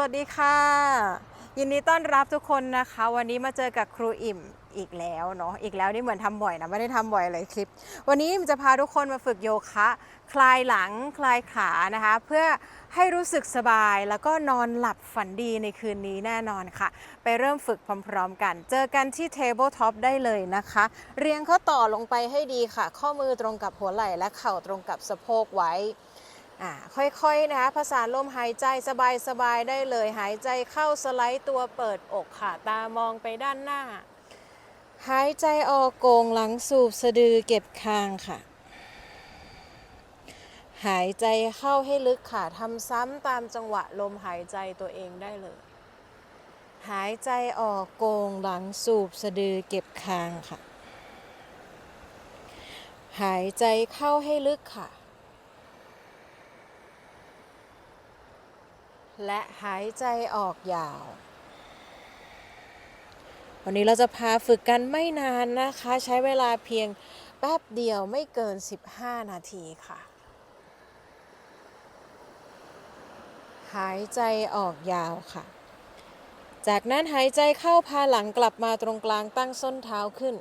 วัสดีค่ะ ยินดีต้อนรับทุกคนนะคะ วันนี้มาเจอกับครูอิ่มอีกแล้วเนาะอีกแล้วนี่เหมือนทำบ่อยนะไม่ได้ทำบ่อยเลยคลิป วันนี้จะพาทุกคนมาฝึกโยคะ คลายหลังคลายขานะคะ เพื่อให้รู้สึกสบายแล้วก็นอนหลับฝันดีในคืนนี้แน่นอนค่ะ ไปเริ่มฝึกพร้อมๆกัน เจอกันที่ Table Top ได้เลยนะคะ เรียงข้อต่อลงไปให้ดีค่ะ ข้อมือตรงกับหัวไหล่และเข่าตรงกับสะโพกไว้ ค่อยๆนะคะภาษาลมหายใจสบายๆได้เลย หายใจเข้าสไลด์ตัวเปิดอกค่ะตามองไปด้านหน้า หายใจออกโกงหลังสูบสะดือเก็บคางค่ะ หายใจเข้าให้ลึกค่ะทำซ้ำตามจังหวะลมหายใจตัวเองได้เลย หายใจออกโกงหลังสูบสะดือเก็บคางค่ะ หายใจเข้าให้ลึกค่ะ และหายใจออกยาว วันนี้เราจะพาฝึกกันไม่นานนะคะ ใช้เวลาเพียงแป๊บเดียวไม่เกิน 15 นาทีค่ะ หายใจออกยาวค่ะ จากนั้นหายใจเข้าพาหลังกลับมาตรงกลางตั้งส้นเท้าขึ้น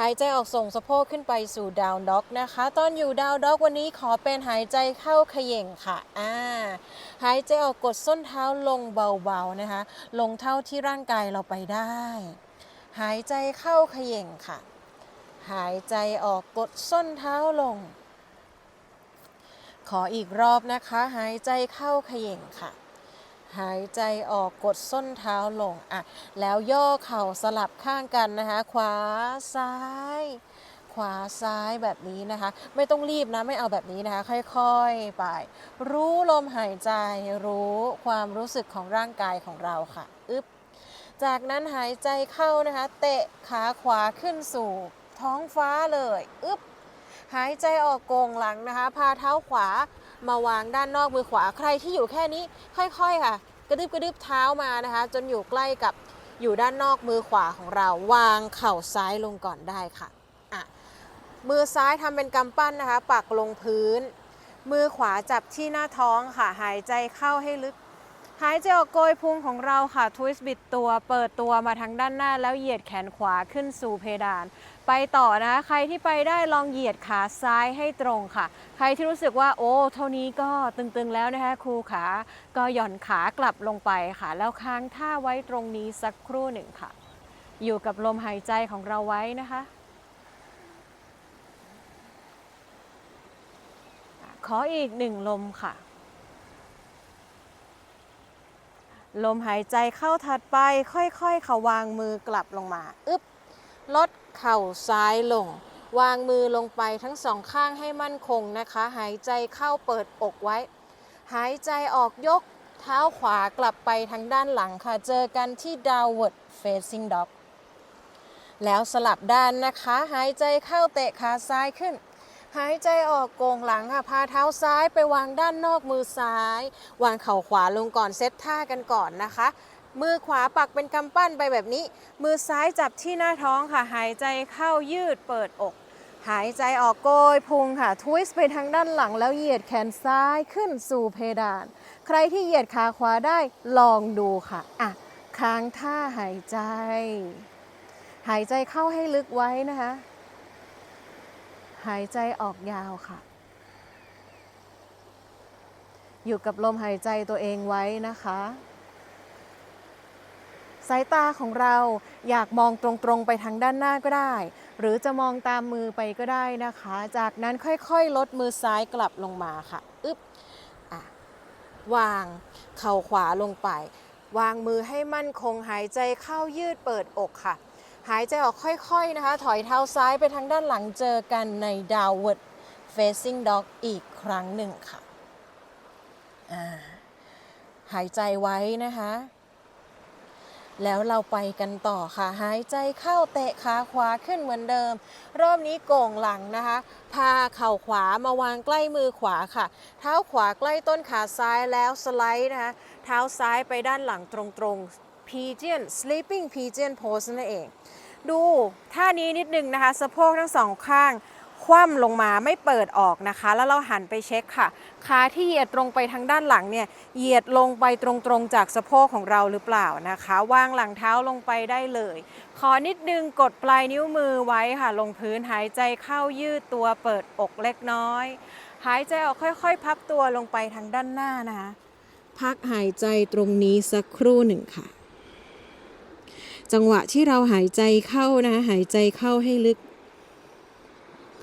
หายใจออกส่งสะโพกขึ้นไปสู่ดาวด็อกนะคะ ตอนอยู่ดาวด็อกวันนี้ขอเป็นหายใจเข้าเขย่งค่ะอ่าหายใจออกกดส้นเท้าลงเบาๆนะคะ ลงเท่าที่ร่างกายเราไปได้ หายใจเข้าเขย่งค่ะ หายใจออกกดส้นเท้าลง ขออีกรอบนะคะ หายใจเข้าเขย่งค่ะ หายใจออกกดส้นเท้าลงอะแล้วย่อเข่าสลับข้างกันนะคะ ขวาซ้าย ขวาซ้ายแบบนี้นะคะ ไม่ต้องรีบนะไม่เอาแบบนี้นะคะ ค่อยๆไป รู้ลมหายใจรู้ความรู้สึกของร่างกายของเราค่ะอึ๊บจากนั้นหายใจเข้านะคะ เตะขาขวาขึ้นสู่ท้องฟ้าเลยอึ๊บหายใจออกโกงหลังนะคะ พาเท้าขวา มาวางด้านนอกมือขวาใครที่อยู่แค่นี้ค่อยๆค่ะ กระดึบกระดึบเท้ามานะคะ จนอยู่ใกล้กับอยู่ด้านนอกมือขวาของเรา วางเข่าซ้ายลงก่อนได้ค่ะอะ มือซ้ายทำเป็นกำปั้นนะคะ ปักลงพื้น มือขวาจับที่หน้าท้องค่ะหายใจเข้าให้ลึก หายใจออกโกยพุงของเราค่ะทวิสต์บิดตัว เปิดตัวมาทางด้านหน้าแล้วเหยียดแขนขวาขึ้นสู่เพดาน ไปต่อนะคะใครที่ไปได้ลองเหยียดขาซ้ายให้ตรงค่ะ ใครที่รู้สึกว่าโอ้ เท่านี้ก็ตึงๆแล้วนะคะครูขาก็หย่อนขากลับลงไปค่ะ แล้วค้างท่าไว้ตรงนี้สักครู่หนึ่งค่ะ อยู่กับลมหายใจของเราไว้นะคะขออีกหนึ่งลมค่ะ ลมหายใจเข้าถัดไปค่อยๆเขาวางมือกลับลงมาอึ๊บลดเข่าซ้ายลง วางมือลงไปทั้งสองข้างให้มั่นคงนะคะ หายใจเข้าเปิดอกไว้ หายใจออกยกเท้าขวากลับไปทางด้านหลังค่ะ เจอกันที่ downward facing dog แล้วสลับด้านนะคะ หายใจเข้าเตะขาซ้ายขึ้น หายใจออกโกงหลังค่ะพาเท้าซ้ายไปวางด้านนอกมือซ้าย วางเข่าขวาลงก่อนเซตท่ากันก่อนนะคะ มือขวาปักเป็นกำปั้นไปแบบนี้ มือซ้ายจับที่หน้าท้องค่ะ หายใจเข้ายืดเปิดอก หายใจออกโกยพุงค่ะทวิสต์ไปทางด้านหลังแล้วเหยียดแขนซ้ายขึ้นสู่เพดาน ใครที่เหยียดขาขวาได้ลองดูค่ะอะค้างท่าหายใจ หายใจเข้าให้ลึกไว้นะคะ หายใจออกยาวค่ะ อยู่กับลมหายใจตัวเองไว้นะคะ สายตาของเราอยากมองตรงๆไปทางด้านหน้าก็ได้ หรือจะมองตามมือไปก็ได้นะคะ จากนั้นค่อยๆ ลดมือซ้ายกลับลงมาค่ะอึ๊บวางเข่าขวาลงไป วางมือให้มั่นคงหายใจเข้ายืดเปิดอกค่ะ หายใจออกค่อยๆนะคะ ถอยเท้าซ้ายไปทางด้านหลังเจอกันใน downward facing dog อีกครั้งหนึ่งค่ะ หายใจไว้นะคะ แล้วเราไปกันต่อค่ะ หายใจเข้าเตะขาขวาขึ้นเหมือนเดิม รอบนี้โก่งหลังนะคะ พาเข่าขวามาวางใกล้มือขวาค่ะ เท้าขวาใกล้ต้นขาซ้ายแล้วสไลด์นะคะ เท้าซ้ายไปด้านหลังตรงๆ pigeon sleeping pigeon pose นั่นเอง ดูท่านี้นิดนึงนะคะ สะโพกทั้งสองข้าง คว่ำลงมาไม่เปิดออกนะคะ แล้วเราหันไปเช็คค่ะ ขาที่เหยียดตรงไปทางด้านหลังเนี่ยเหยียดลงไปตรงๆจากสะโพกของเราหรือเปล่านะคะวางหลังเท้าลงไปได้เลย ขอนิดนึงกดปลายนิ้วมือไว้ค่ะ ลงพื้นหายใจเข้ายืดตัวเปิดอกเล็กน้อย หายใจออกค่อย ๆ พับตัวลงไปทางด้านหน้านะคะพักหายใจตรงนี้สักครู่หนึ่งค่ะ จังหวะที่เราหายใจเข้านะหายใจเข้าให้ลึก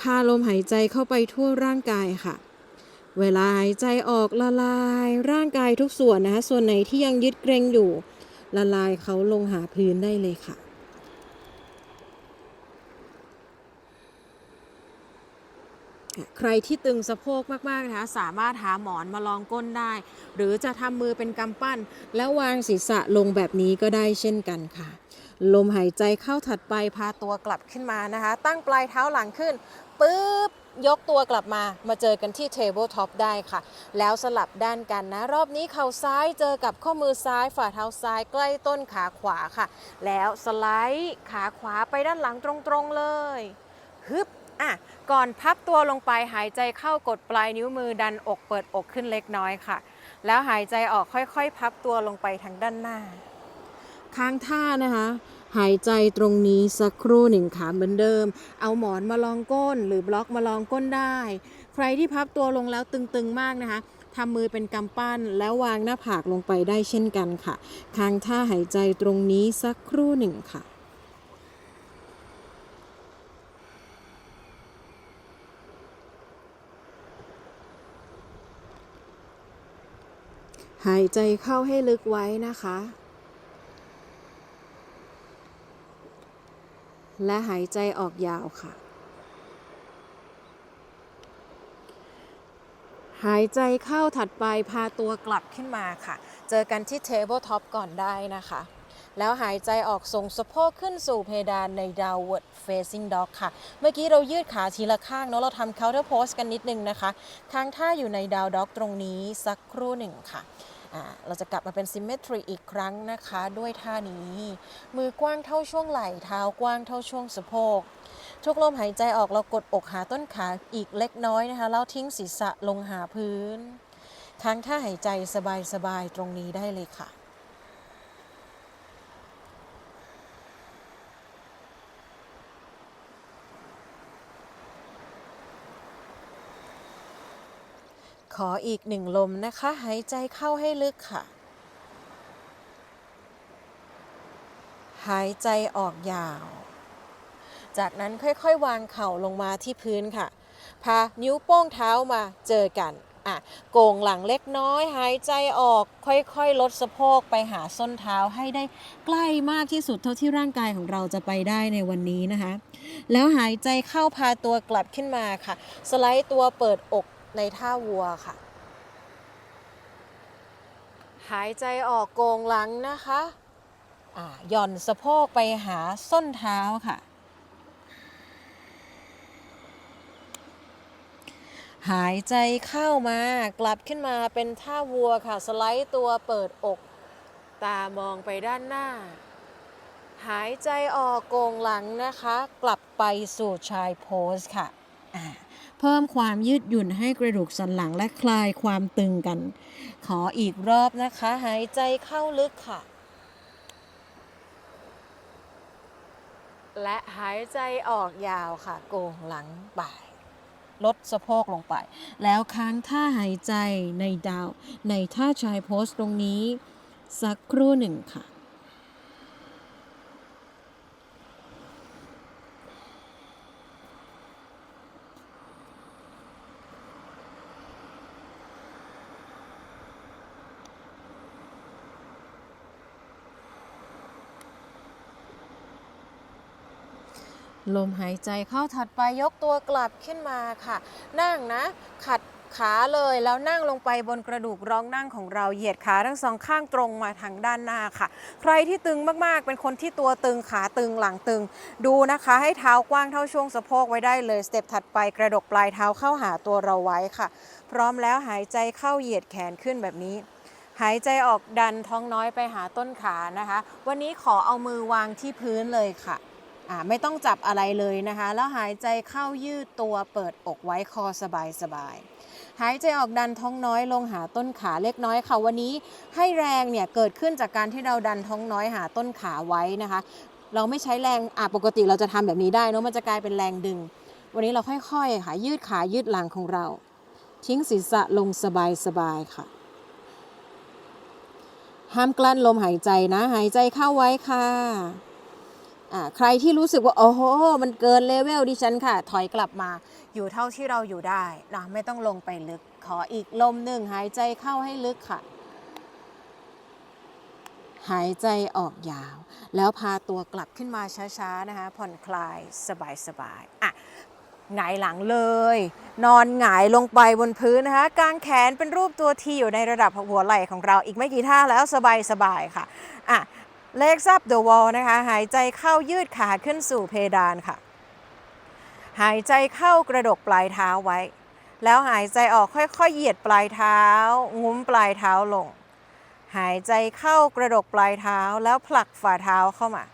พาลมหายใจเข้าไปทั่วร่างกายค่ะ เวลาหายใจออกละลาย ร่างกายทุกส่วนนะคะส่วนไหนที่ยังยึดเกรงอยู่ ละลายเขาลงหาพื้นได้เลยค่ะใครที่ตึงสะโพกมากๆนะคะสามารถหาหมอนมาลองก้นได้ หรือจะทำมือเป็นกำปั้น แล้ววางศีรษะลงแบบนี้ก็ได้เช่นกันค่ะ ลมหายใจเข้าถัดไปพาตัวกลับขึ้นมานะคะ ตั้งปลายเท้าหลังขึ้นปุ๊บยกตัวกลับมามาเจอกันที่ Table Top ได้ค่ะ แล้วสลับด้านกันนะ รอบนี้เข่าซ้ายเจอกับข้อมือซ้ายฝ่าเท้าซ้ายใกล้ต้นขาขวาค่ะ แล้วสไลด์ขาขวาไปด้านหลังตรงๆเลยฮึบอะก่อนพับตัวลงไปหายใจเข้ากดปลายนิ้วมือดันอกเปิดอกขึ้นเล็กน้อยค่ะ แล้วหายใจออกค่อยๆ พับตัวลงไปทางด้านหน้า ค้างท่านะคะหายใจตรงนี้สักครู่หนึ่งค่ะเหมือนเดิม เอาหมอนมาลองก้น หรือบล็อกมาลองก้นได้ ใครที่พับตัวลงแล้วตึงๆมากนะคะทำมือเป็นกำปั้นแล้ววางหน้าผากลงไปได้เช่นกันค่ะ ค้างท่าหายใจตรงนี้สักครู่หนึ่งค่ะหายใจเข้าให้ลึกไว้นะคะ และหายใจออกยาวค่ะ หายใจเข้าถัดไปพาตัวกลับขึ้นมาค่ะ เจอกันที่ Table Top ก่อนได้นะคะ แล้วหายใจออกส่งสะโพกขึ้นสู่เพดานใน Downward Facing Dog ค่ะ เมื่อกี้เรายืดขาทีละข้างเนาะเราทำ Counter Pose กันนิดนึงนะคะ ค้างท่าอยู่ใน Down Dog ตรงนี้สักครู่หนึ่งค่ะ เราจะกลับมาเป็นซิมเมทรีอีกครั้งนะคะ ด้วยท่านี้ มือกว้างเท่าช่วงไหล่เท้ากว้างเท่าช่วงสะโพก ทุกลมหายใจออกเรากดอกหาต้นขาอีกเล็กน้อยนะคะแล้วทิ้งศีรษะลงหาพื้น ค้างท่าหายใจสบายๆตรงนี้ได้เลยค่ะ ขออีกหนึ่งลมนะคะ หายใจเข้าให้ลึกค่ะ หายใจออกยาว จากนั้นค่อยๆ วางเข่าลงมาที่พื้นค่ะ พานิ้วโป้งเท้ามาเจอกันอะโก่งหลังเล็กน้อย หายใจออก ค่อยๆ ลดสะโพกไปหาส้นเท้าให้ได้ใกล้มากที่สุดเท่าที่ร่างกายของเราจะไปได้ในวันนี้นะคะ แล้วหายใจเข้าพาตัวกลับขึ้นมาค่ะ สไลด์ตัวเปิดอก ในท่าวัวค่ะ หายใจออกโกงหลังนะคะอ่าหย่อนสะโพกไปหาส้นเท้าค่ะ หายใจเข้ามากลับขึ้นมาเป็นท่าวัวค่ะ สไลด์ตัวเปิดอก ตามองไปด้านหน้า หายใจออกโกงหลังนะคะ กลับไปสู่ชายโพสค่ะอ่า เพิ่มความยืดหยุ่นให้กระดูกสันหลังและคลายความตึงกัน ขออีกรอบนะคะ หายใจเข้าลึกค่ะ และหายใจออกยาวค่ะ โกงหลังบ่ายลดสะโพกลงไป แล้วค้างท่าหายใจในดาว ในท่าชายโพสตรงนี้ สักครู่หนึ่งค่ะ ลมหายใจเข้าถัดไปยกตัวกลับขึ้นมาค่ะ นั่งนะขัดขาเลยแล้วนั่งลงไปบนกระดูกรองนั่งของเราเหยียดขาทั้งสองข้างตรงมาทางด้านหน้าค่ะ ใครที่ตึงมากๆ เป็นคนที่ตัวตึงขาตึงหลังตึง ดูนะคะให้เท้ากว้างเท่าช่วงสะโพกไว้ได้เลยสเต็ปถัดไปกระดกปลายเท้าเข้าหาตัวเราไว้ค่ะ พร้อมแล้วหายใจเข้าเหยียดแขนขึ้นแบบนี้หายใจออกดันท้องน้อยไปหาต้นขานะคะ วันนี้ขอเอามือวางที่พื้นเลยค่ะ ไม่ต้องจับอะไรเลยนะคะ แล้วหายใจเข้ายืดตัวเปิดอกไว้คอสบายสบายหายใจออกดันท้องน้อยลงหาต้นขาเล็กน้อยค่ะวันนี้ให้แรงเนี่ยเกิดขึ้นจากการที่เราดันท้องน้อยหาต้นขาไว้นะคะ เราไม่ใช้แรงอะปกติเราจะทำแบบนี้ได้เนอะมันจะกลายเป็นแรงดึง วันนี้เราค่อยๆค่ะยืดขายืดหลังของเรา ทิ้งศีรษะลงสบายๆค่ะห้ามกลั้นลมหายใจนะ หายใจเข้าไว้ค่ะ ใครที่รู้สึกว่าโอ้โหมันเกินเลเวลดิฉันค่ะ ถอยกลับมา อยู่เท่าที่เราอยู่ได้นะไม่ต้องลงไปลึก ขออีกลมหนึ่งหายใจเข้าให้ลึกค่ะ หายใจออกยาว แล้วพาตัวกลับขึ้นมาช้าๆนะคะ ผ่อนคลายสบายๆอะหงายหลังเลย นอนหงายลงไปบนพื้นนะคะกางแขนเป็นรูปตัวทีอยู่ในระดับหัวไหล่ของเราอีกไม่กี่ท่าแล้วสบายๆค่ะอะ legs up the wall นะคะ หายใจเข้ายืดขาขึ้นสู่เพดานค่ะ หายใจเข้ากระดกปลายเท้าไว้ แล้วหายใจออกค่อยๆ เหยียดปลายเท้า งุ้มปลายเท้าลง หายใจเข้ากระดกปลายเท้าแล้วผลักฝ่าเท้าเข้ามา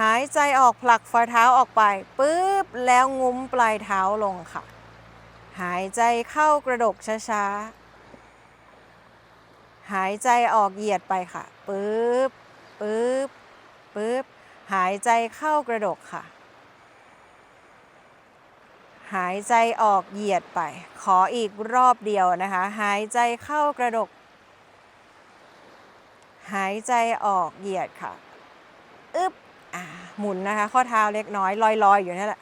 หายใจออกผลักฝ่าเท้าออกไปปุ๊บแล้วงุ้มปลายเท้าลงค่ะ หายใจเข้ากระดกช้าๆ หายใจออกเหยียดไปค่ะปุ๊บ ปุ๊บปุ๊บหายใจเข้ากระดกค่ะ หายใจออกเหยียดไป ขออีกรอบเดียวนะคะ หายใจเข้ากระดก หายใจออกเหยียดค่ะอึ๊บหมุนนะคะ ข้อเท้าเล็กน้อยลอยๆ อยู่นั่นแหละ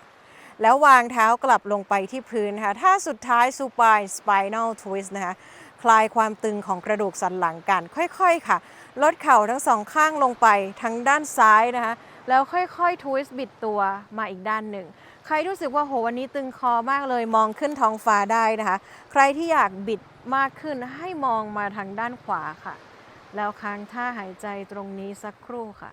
แล้ววางเท้ากลับลงไปที่พื้นนะคะท่าสุดท้าย supine spinal twist นะคะ คลายความตึงของกระดูกสันหลังกัน ค่อยๆค่ะ ลดเข่าทั้งสองข้างลงไปทางด้านซ้ายนะคะ แล้วค่อยๆ twist บิดตัวมาอีกด้านหนึ่ง ใครรู้สึกว่าโหวันนี้ตึงคอมากเลยมองขึ้นท้องฟ้าได้นะคะ ใครที่อยากบิดมากขึ้นให้มองมาทางด้านขวาค่ะ แล้วค้างท่าหายใจตรงนี้สักครู่ค่ะ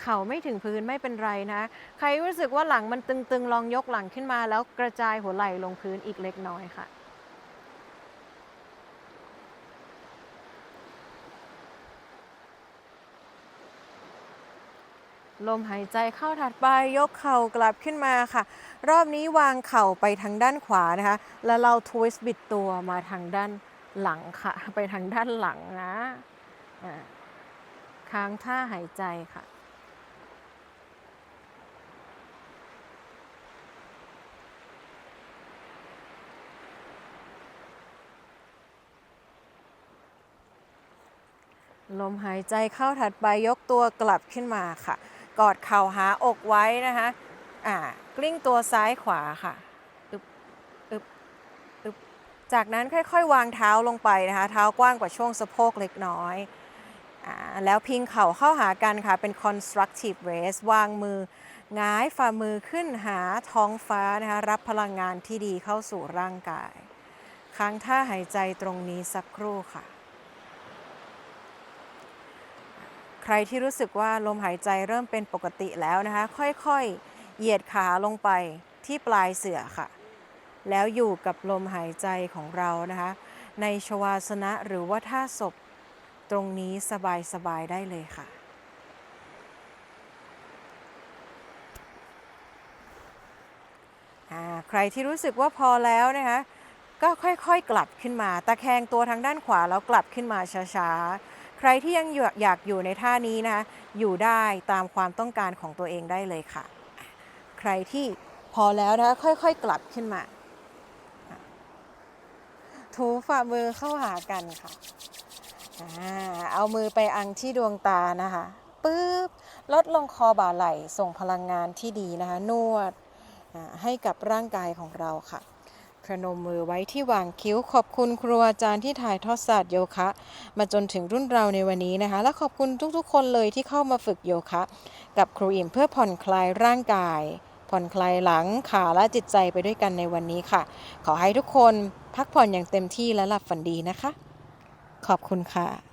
เข่าไม่ถึงพื้นไม่เป็นไรนะ ใครรู้สึกว่าหลังมันตึงๆ ลองยกหลังขึ้นมาแล้วกระจายหัวไหล่ลงพื้นอีกเล็กน้อยค่ะ ลมหายใจเข้าถัดไปยกเข่ากลับขึ้นมาค่ะ รอบนี้วางเข่าไปทางด้านขวานะคะ แล้วเราทวิสต์บิดตัวมาทางด้านหลังค่ะ ไปทางด้านหลังนะค้างท่าหายใจค่ะ ลมหายใจเข้าถัดไปยกตัวกลับขึ้นมาค่ะ กอดเข่าหาอกไว้นะคะอ่ากลิ้งตัวซ้ายขวาค่ะอึบอึบอึบจากนั้นค่อยๆ วางเท้าลงไปนะคะ เท้ากว้างกว่าช่วงสะโพกเล็กน้อยอ่าแล้วพิงเข่าเข้าหากันค่ะ เป็น constructive raise วางมือหงายฝ่ามือขึ้นหาท้องฟ้านะคะ รับพลังงานที่ดีเข้าสู่ร่างกาย ค้างท่าหายใจตรงนี้สักครู่ค่ะ ใค รที่รู้สึกว่าลมหายใจเริ่มเป็นปกติแล้วนะคะ ค่อยๆ เหยียดขาลงไปที่ปลายเสื่อค่ะ แล้วอยู่กับลมหายใจของเรานะคะ ในชวาสนะหรือว่าท่าศพตรงนี้สบายๆได้เลยค่ะใครที่รู้สึกว่าพอแล้วนะคะ ก็ค่อยๆกลับขึ้นมา ตะแคงตัวทางด้านขวาแล้วกลับขึ้นมาช้าๆ ใครที่ยังอยากอยู่ในท่านี้นะคะอยู่ได้ตามความต้องการของตัวเองได้เลยค่ะ ใครที่พอแล้วนะค่อยๆกลับขึ้นมาถูฝ่ามือเข้าหากันค่ะอเอามือไปอังที่ดวงตานะคะปึ๊บลดลงคอบ่าไหล่ส่งพลังงานที่ดีนะคะ นวดให้กับร่างกายของเราค่ะ นมมือไว้ที่วางคิ้ว ขอบคุณครูอาจารย์ที่ถ่ายทอดศาสตร์โยคะ มาจนถึงรุ่นเราในวันนี้นะคะ และขอบคุณทุกๆ คนเลยที่เข้ามาฝึกโยคะ กับครูอิ่มเพื่อผ่อนคลายร่างกาย ผ่อนคลายหลังขาและจิตใจไปด้วยกันในวันนี้ค่ะ ขอให้ทุกคนพักผ่อนอย่างเต็มที่และหลับฝันดีนะคะ ขอบคุณค่ะ